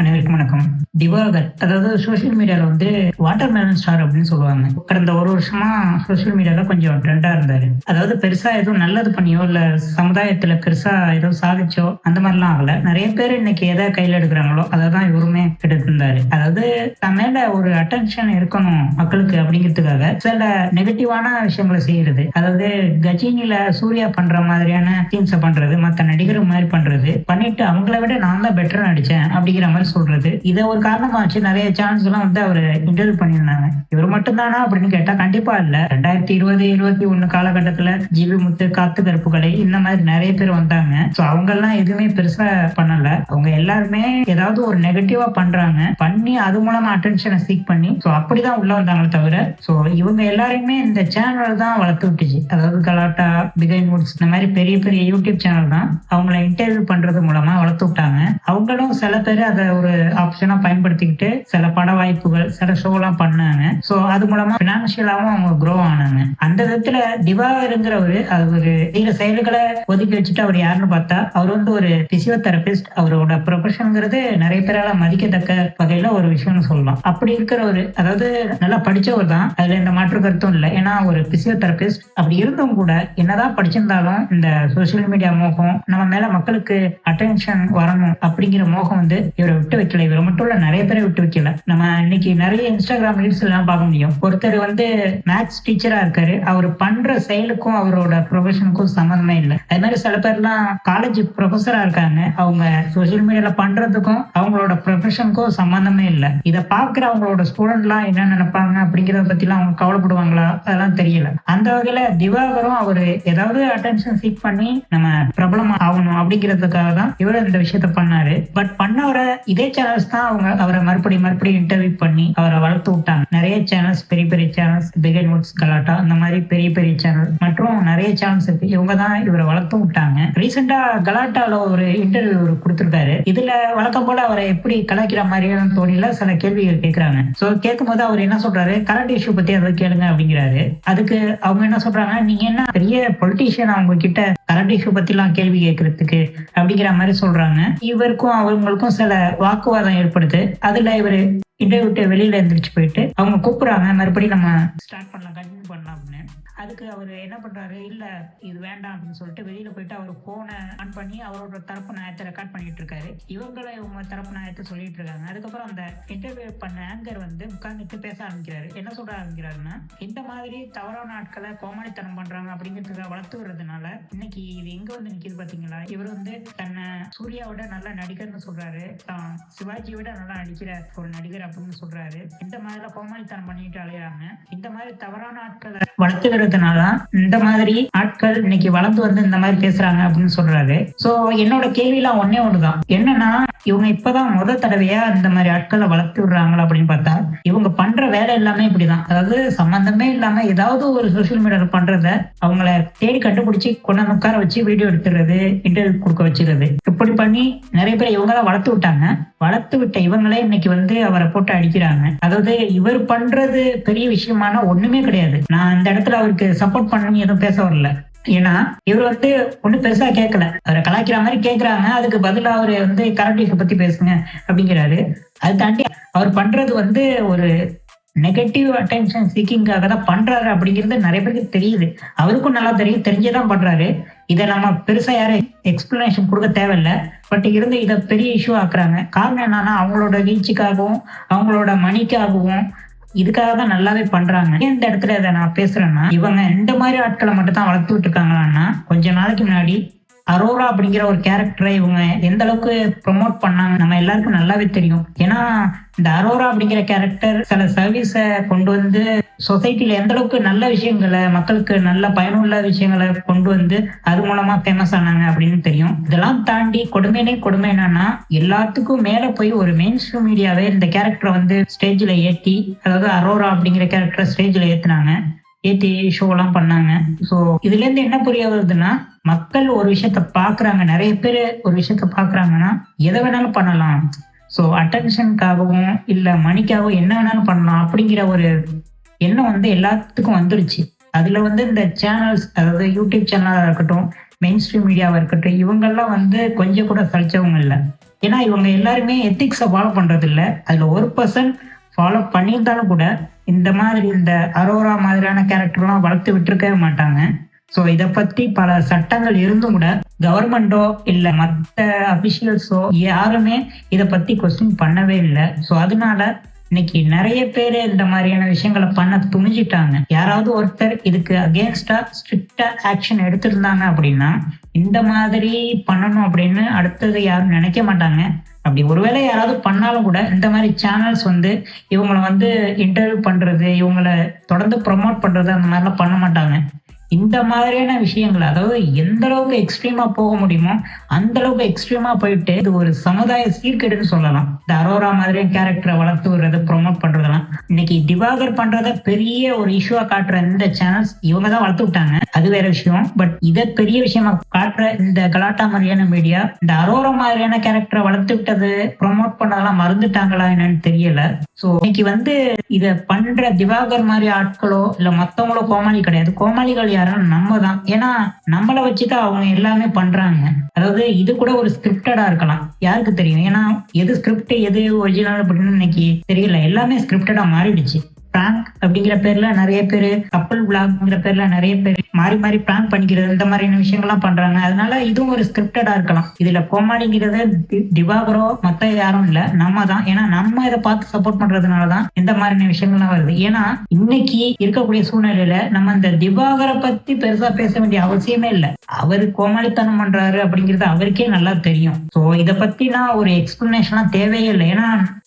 அனைவருக்கும் வணக்கம். திவாகர் அதாவது சோஷியல் மீடியால வந்து வாட்டர் மேலன் ஸ்டார் அப்படின்னு சொல்லுவாங்க. கடந்த ஒரு வருஷமா சோஷியல் மீடியால கொஞ்சம் ட்ரெண்டா இருந்தாரு. அதாவது பெருசா எதுவும் நல்லது பண்ணியோ இல்ல சமுதாயத்துல பெருசா ஏதோ சாதிச்சோ அந்த மாதிரிலாம் ஆகல. நிறைய பேர் இன்னைக்கு எதை கையில எடுக்கிறாங்களோ அதை தான் இவருமே எடுத்திருந்தாரு. அதாவது தன் மேல ஒரு அட்டென்ஷன் இருக்கணும் மக்களுக்கு அப்படிங்கிறதுக்காக சில நெகட்டிவான விஷயங்களை செய்யறது. அதாவது கஜினில சூர்யா பண்ற மாதிரியான சீன்ஸை பண்றது மத்த நடிகர் மாதிரி பண்றது. பண்ணிட்டு அவங்கள விட நான் தான் பெட்டரா நடிச்சேன் அப்படிங்கிற மாதிரி சொல்றது. இதை ஒரு காரணமா வச்சு நிறைய சேனல்ஸ் எல்லாம் வந்து அவர் இன்டர்வியூ பண்ணியிருந்தாங்க. இவர் மட்டும்தானா அப்படின்னு கேட்டா கண்டிப்பா இல்ல. ரெண்டாயிரத்தி இருபது இருபத்தி ஒண்ணு காலகட்டத்துல ஜிவி முத்து காத்து கருப்புகளை இந்த மாதிரி நிறைய பேர் வந்தாங்க. சோ அவங்க எல்லாம் எதுவுமே பெருசா பண்ணல. அவங்க எல்லாருமே ஏதாவது ஒரு நெகட்டிவா பண்றாங்க. பண்ணி அது மூலமா அட்டென்ஷனை சீக் பண்ணி சோ அப்படிதான் உள்ள வந்தாங்களே தவிர சோ இவங்க எல்லாருமே இந்த சேனல் தான் வளர்த்து விட்டுச்சு. அதாவது கலாட்டா பிகைன் வுட்ஸ் இந்த மாதிரி பெரிய பெரிய யூடியூப் சேனல் தான் அவங்கள இன்டர்வியூ பண்றது மூலமா வளர்த்து விட்டாங்க. அவங்களும் சில பேர் அதை ஒரு ஆப்ஷனா பயன்படுத்திக்கிட்டு சில பட வாய்ப்புகள் சில ஷோலாம் பண்ணாங்க. சோ அது மூலமா பினான்சியலாவும் அவங்க க்ரோ ஆனாங்க. அந்த விதத்துல அது அவர் சில செயல்களை ஒதுக்கி வச்சுட்டு அவர் யாருன்னு பார்த்தா அவர் வந்து ஒரு பிசியோதெரபிஸ்ட் அவரோட ப்ரொஃபஷனுங்கிறது நிறைய பேரால மதிக்கத்தக்க வகையில ஒரு விஷயம்னு சொல்லலாம். அப்படி இருக்கிறவர் அதாவது நல்லா படிச்சவர் தான் அதுல எந்த மாற்று கருத்தும் இல்லை. ஏன்னா ஒரு பிசியோதெரபிஸ்ட் அப்படி இருந்தும் கூட என்னதான் படிச்சிருந்தாலும் இந்த சோசியல் மீடியா மோகம் நம்ம மேல மக்களுக்கு அட்டென்ஷன் வரணும் அப்படிங்கிற மோகம் வந்து இவரை விட்டு வைக்கல. இவர் மட்டும் இல்ல நிறைய பேரை விட்டு வைக்கல. நம்ம இன்னைக்கு நிறைய இன்ஸ்டாகிராம் ரீல்ஸ் எல்லாம் பார்க்க முடியும். ஒருத்தர் வந்து மேத்ஸ் டீச்சரா இருக்காரு. அவர் பண்ற செயலுக்கும் அவரோட ப்ரொஃபஷனுக்கும் சம்மந்தமே இல்லை. அது மாதிரி சில பேர்லாம் காலேஜ் ப்ரொஃபஸரா இருக்காங்க. அவங்க சோசியல் மீடியால பண்றதுக்கும் அவங்களோட ப்ரொஃபஷனுக்கும் சம்மந்தமே இல்லை. இதை பாக்குற அவங்களோட ஸ்டூடெண்ட்லாம் என்ன நினைப்பாங்க அப்படிங்கறத எல்லாம் அவங்க கவலைப்படுவாங்களா? அதெல்லாம் தெரியல. அந்த வகையில திவாகரும் அவரு ஏதாவது அட்டென்ஷன் சீக் பண்ணி நம்ம பிரபலம் ஆகணும் அப்படிங்கிறதுக்காக தான் இவர் இந்த விஷயத்த பண்ணாரு. பட் பண்ணவரை இதே சேனல்ஸ் தான் அவங்க அவரை மறுபடியும் மறுபடியும் இன்டர்வியூ பண்ணி அவரை வளர்த்து விட்டாங்க. நிறைய சேனல்ஸ் பெரிய பெரிய சேனல்ஸ் பிகன் வுட்ஸ் கலாட்டா அந்த மாதிரி பெரிய பெரிய சேனல் மற்றும் நிறைய சேனல்ஸ் இருக்கு. இவங்க தான் இவரை வளர்த்து விட்டாங்க. ரீசெண்டா கலாட்டால ஒரு இன்டர்வியூ கொடுத்துருக்காரு. இதுல வழக்கம் போல அவரை எப்படி கலாய்க்கிற மாதிரியான தோணில சில கேள்விகள் கேட்கறாங்க சோ கேட்கும் போது அவர் என்ன சொல்றாரு? கரண்ட் இஷ்யூ பத்தி அதை கேளுங்க அப்படிங்கிறாரு. அதுக்கு அவங்க என்ன சொல்றாங்க? நீங்க என்ன பெரிய பொலிட்டீஷியன் அவங்க கிட்ட கரண்ட் இஷ்யூ பத்தி எல்லாம் கேள்வி கேட்கறதுக்கு அப்படிங்கிற மாதிரி சொல்றாங்க. இவருக்கும் அவங்களுக்கும் சில வாக்குவாதம் ஏற்படுது. அதுல இவரு இன்டர்வியூ விட்டு வெளியில எந்திரிச்சு போயிட்டு அவங்க கூப்பிடுறாங்க மறுபடியும் நம்ம ஸ்டார்ட் பண்ணலாம் கண்டினியூ பண்ணலாம் அப்படின்னு. அதுக்கு அவர் என்ன பண்றாரு இல்ல இது வேண்டாம் அப்படின்னு சொல்லிட்டு வெளியில போயிட்டு அவர் போனை ஆன் பண்ணி அவரோட தரப்பு நியாயத்தை ரெக்கார்ட் பண்ணிட்டு இருக்காரு. இவங்களும் இவங்க தரப்பு நியாயத்தை சொல்லிட்டு இருக்காங்க. அதுக்கப்புறம் அந்த இன்டர்வியூ பண்ண ஆங்கர் வந்து உட்கார்ந்துட்டு பேச ஆரம்பிக்கிறாரு. என்ன சொல்ற ஆரம்பிக்கிறாருன்னா இந்த மாதிரி தவறான ஆட்களை கோமாளித்தனம் பண்றாங்க அப்படிங்கிறதுக்காக வளர்த்து வர்றதுனால இன்னைக்கு இது எங்க வந்து நிக்குது பாத்தீங்களா? இவர் வந்து தன்னை சூர்யாவோட நல்ல நடிகர்னு சொல்றாரு. தான் சிவாஜியோட விட நல்லா நடிக்கிற ஒரு நடிகர் அப்படின்னு சொல்றாரு. இந்த மாதிரி கோமாளித்தனம் பண்ணிட்டு அலையிறாங்க இந்த மாதிரி தவறான ஆட்களை வளர்த்துக்கிறதுனால இந்த மாதிரி ஆட்கள் இன்னைக்கு வளர்ந்து வந்து இந்த மாதிரி பேசுறாங்க அப்படின்னு சொல்றாரு. சோ என்னோட கேள்விலாம் ஒன்னே ஒண்ணுதான். என்னன்னா இவங்க இப்பதான் முத தடவையா இந்த மாதிரி ஆட்களை வளர்த்து விடுறாங்களா அப்படின்னு பார்த்தா இவங்க பண்ற வேலை எல்லாமே இப்படிதான். அதாவது சம்பந்தமே இல்லாம ஏதாவது ஒரு சோசியல் மீடியால பண்றத அவங்கள தேடி கண்டுபிடிச்சு கொண்டு உட்கார வச்சு வீடியோ எடுத்துறது இன்டர்வியூ கொடுக்க வச்சிருது இப்படி பண்ணி நிறைய பேர் இவங்க தான் வளர்த்து விட்டாங்க. வளர்த்து விட்ட இவங்களே இன்னைக்கு வந்து அவரை போட்டு அடிக்கிறாங்க. அதாவது இவர் பண்றது பெரிய விஷயமான ஒண்ணுமே கிடையாது. நான் இந்த இடத்துல அவருக்கு சப்போர்ட் பண்ணி எதுவும் பேச வரல. ஏன்னா இவர் வந்து ஒன்றும் பெருசா கேட்கல. அவரை கலாய்க்கிற மாதிரி கேட்கறாங்க. அதுக்கு பதிலா அவர் வந்து கரண்ட் இஷ்யூ பத்தி பேசுங்க அப்படிங்கிறாரு. அது தாண்டி அவர் பண்றது வந்து ஒரு நெகட்டிவ் அட்டென்ஷன் சீக்கிங்காக தான் பண்றாரு அப்படிங்கிறது நிறைய பேருக்கு தெரியுது. அவருக்கும் நல்லா தெரியும். தெரிஞ்சேதான் பண்றாரு. இதை நம்ம பெருசா யாரும் எக்ஸ்பிளனேஷன் கொடுக்க தேவையில்ல. பட் இருந்து இதை பெரிய இஷ்யூ ஆக்குறாங்க. காரணம் என்னன்னா அவங்களோட வீழ்ச்சிக்காகவும் அவங்களோட மணிக்காகவும் இதுக்காக தான் நல்லாவே பண்றாங்க. இந்த இடத்துல இதை நான் பேசுறேன்னா இவங்க இந்த மாதிரி ஆட்களை மட்டும் தான் வளர்த்து இருக்காங்களான்னா கொஞ்ச நாளைக்கு முன்னாடி அரோரா அப்படிங்கிற ஒரு கேரக்டரை இவங்க எந்த அளவுக்கு ப்ரொமோட் பண்ணாங்க நம்ம எல்லாருக்கும் நல்லாவே தெரியும். ஏன்னா இந்த அரோரா அப்படிங்கிற கேரக்டர் சில சர்வீஸை கொண்டு வந்து சொசைட்டில எந்த அளவுக்கு நல்ல விஷயங்களை மக்களுக்கு நல்ல பயனுள்ள விஷயங்களை கொண்டு வந்து அது மூலமா ஃபேமஸ் ஆனாங்க அப்படின்னு தெரியும். இதெல்லாம் தாண்டி கொடுமையிலே கொடுமை என்னன்னா எல்லாத்துக்கும் மேல போய் ஒரு மெயின் ஸ்ட்ரீம் மீடியாவே இந்த கேரக்டரை வந்து ஸ்டேஜ்ல ஏற்றி அதாவது அரோரா அப்படிங்கிற கேரக்டரை ஸ்டேஜ்ல ஏத்துனாங்க. ஏத்தி ஷோலாம் பண்ணாங்க. ஸோ இதுல இருந்து என்ன புரிய வருதுன்னா மக்கள் ஒரு விஷயத்த பாக்குறாங்க. நிறைய பேர் ஒரு விஷயத்த பாக்குறாங்கன்னா எதை வேணாலும் பண்ணலாம். ஸோ அட்டென்ஷனுக்காகவும் இல்ல மணிக்காகவும் என்ன வேணாலும் பண்ணலாம் அப்படிங்கிற ஒரு எண்ணம் வந்து எல்லாத்துக்கும் வந்துருச்சு. அதுல வந்து இந்த சேனல்ஸ் அதாவது யூடியூப் சேனலாக இருக்கட்டும் மெயின் ஸ்ட்ரீம் மீடியாவாக இருக்கட்டும் இவங்கெல்லாம் வந்து கொஞ்சம் கூட சலிச்சவங்க இல்லை. ஏன்னா இவங்க எல்லாருமே எத்திக்ஸை ஃபாலோ பண்றது இல்லை அதுல ஒரு பர்சன்ட் ஃபாலோ பண்ணியிருந்தாலும் கூட இந்த மாதிரி இந்த அரோரா மாதிரியான கேரக்டர்லாம் வளர்த்து விட்டுருக்கவே மாட்டாங்க. ஸோ இதை பத்தி பல சட்டங்கள் இருந்தும் கூட கவர்மெண்டோ இல்ல மற்ற அபிஷியல்ஸோ யாருமே இதை பத்தி கொஸ்டின் பண்ணவே இல்லை. ஸோ அதனால இன்னைக்கு நிறைய பேர் இந்த மாதிரியான விஷயங்களை பண்ண துணிஞ்சிட்டாங்க. யாராவது ஒருத்தர் இதுக்கு அகேன்ஸ்டா ஸ்ட்ரிக்டா ஆக்ஷன் எடுத்திருந்தாங்க அப்படின்னா இந்த மாதிரி பண்ணணும் அப்படின்னு அடுத்தது யாரும் நினைக்க மாட்டாங்க. அப்படி ஒருவேளை யாராவது பண்ணாலும் கூட இந்த மாதிரி சேனல்ஸ் வந்து இவங்களை வந்து இன்டர்வியூ பண்றது இவங்களை தொடர்ந்து ப்ரொமோட் பண்றது அந்த மாதிரிலாம் பண்ண மாட்டாங்க. இந்த மாதிரியான விஷயங்கள் அதாவது எந்த அளவுக்கு எக்ஸ்ட்ரீமா போக முடியுமோ அந்த அளவுக்கு எக்ஸ்ட்ரீமா போயிட்டு இது ஒரு சமுதாய சீர்கேடுன்னு சொல்லலாம். இந்த அரோரா மாதிரியான கேரக்டரை வளர்த்து விடுறது ப்ரொமோட் பண்றதெல்லாம் இன்னைக்கு திவாகர் பண்றத பெரிய ஒரு இஷ்யூவா காட்டுற இந்த சேனல்ஸ் இவங்க தான் வளர்த்து விட்டாங்க. அது வேற விஷயம். பட் இதை பெரிய விஷயமா காட்டுற இந்த கலாட்டா மாதிரியான மீடியா இந்த அரோரா மாதிரியான கேரக்டரை வளர்த்து விட்டது ப்ரொமோட் பண்ணதெல்லாம் மறந்துட்டாங்களா என்னன்னு தெரியல. சோ இன்னைக்கு வந்து இத பண்ற திவாகர் மாதிரி ஆட்களோ இல்ல மத்தவங்களோ கோமாளி கிடையாது. கோமாளிகள் யாரும் நம்ம தான் ஏன்னா நம்மளை வச்சுதான் அவங்க எல்லாமே பண்றாங்க. அதாவது இது கூட ஒரு ஸ்கிரிப்டடா இருக்கலாம். யாருக்கு தெரியும்? ஏன்னா எது ஸ்கிரிப்ட் எது ஒரிஜினல் அப்படின்னு இன்னைக்கு தெரியல. எல்லாமே ஸ்கிரிப்டடா மாறிடுச்சு. பிராங்க் அப்படிங்கிற பேர்ல நிறைய பேர் கப்பல் பிளாக்ங்கிற பேர்ல நிறைய பேர் மாறி மாறி பிளான் பண்ணிக்கிறது இந்த மாதிரியான விஷயங்கள்லாம் பண்றாங்க. அதனால இதுவும் ஒரு ஸ்கிரிப்டடா இருக்கலாம். இதுல கோமாளிங்கிறத தி- திவாகரோ மத்த யாரும் இல்ல. நம்ம தான். ஏன்னா நம்ம இதை பார்த்து சப்போர்ட் பண்றதுனாலதான் இந்த மாதிரியான விஷயங்கள்லாம் வருது. ஏன்னா இன்னைக்கு இருக்கக்கூடிய சூழ்நிலையில நம்ம இந்த திவாகரை பத்தி பெருசா பேச வேண்டிய அவசியமே இல்ல. அவர் கோமாளித்தனம் பண்றாரு அப்படிங்கிறது அவருக்கே நல்லா தெரியும். சோ இத பத்தினா ஒரு எக்ஸ்பிளனேஷன்லாம் தேவையே இல்லை. ஏன்னா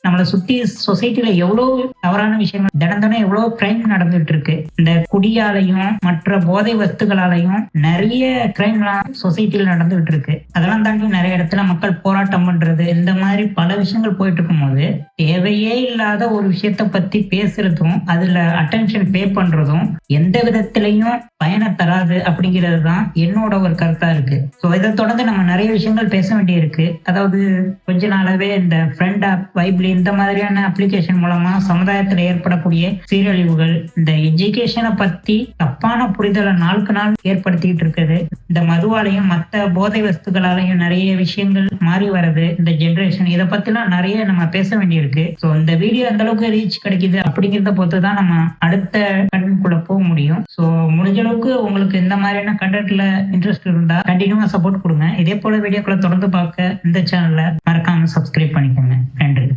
நம்மளை சுத்தி சொசைட்டில எவ்வளவு தவறான விஷயங்கள் தினம் தினம் எவ்வளவு கிரைம் நடந்துட்டு இருக்கு இந்த குடியாலையும் மற்ற போதை வஸ்துகளாலையும் நிறைய கிரைம்லாம் சொசைட்டியில் நடந்துகிட்டு இருக்கு அதெல்லாம் தாண்டி நிறைய இடத்துல மக்கள் போராட்டம் பண்றது இந்த மாதிரி பல விஷயங்கள் போயிட்டு இருக்கும்போது தேவையே இல்லாத ஒரு விஷயத்த பத்தி பேசுறதும் அதுல அட்டென்ஷன் பே பண்றதும் எந்த விதத்திலையும் பயனை தராது அப்படிங்கிறது தான் என்னோட ஒரு கருத்தா இருக்கு. ஸோ இதை தொடர்ந்து நம்ம நிறைய விஷயங்கள் பேச வேண்டியிருக்கு. அதாவது கொஞ்ச நாளாவே இந்த ஃப்ரெண்ட் ஆப் வைப்லி இந்த மாதிரியான அப்ளிகேஷன் மூலமா சமுதாயத்தில் ஏற்படக்கூடிய சீரழிவுகள் இந்த எஜுகேஷனை பத்தி தப்பான புரிதலை நாளுக்கு நாள் ஏற்படுத்திட்டு இருக்குது. இந்த மதுவாலையும் மற்ற போதை வஸ்துகளாலையும் நிறைய விஷயங்கள் மாறி வருது இந்த ஜென்ரேஷன் இதை பத்திலாம் நிறைய நம்ம பேச வேண்டியிருக்கு. ஸோ இந்த வீடியோ அந்த அளவுக்கு ரீச் கிடைக்குது அப்படிங்கிறத பொறுத்து தான் நம்ம அடுத்த கண்டென்ட் போக முடியும். ஸோ முடிஞ்ச அளவுக்கு உங்களுக்கு இந்த மாதிரியான கண்டென்ட்ல இன்ட்ரெஸ்ட் இருந்தா கண்டினியூவா சப்போர்ட் கொடுங்க. இதே போல வீடியோக்களை தொடர்ந்து பார்க்க இந்த சேனல்ல மறக்காம சப்ஸ்கிரைப் பண்ணிக்கோங்க. நன்றி.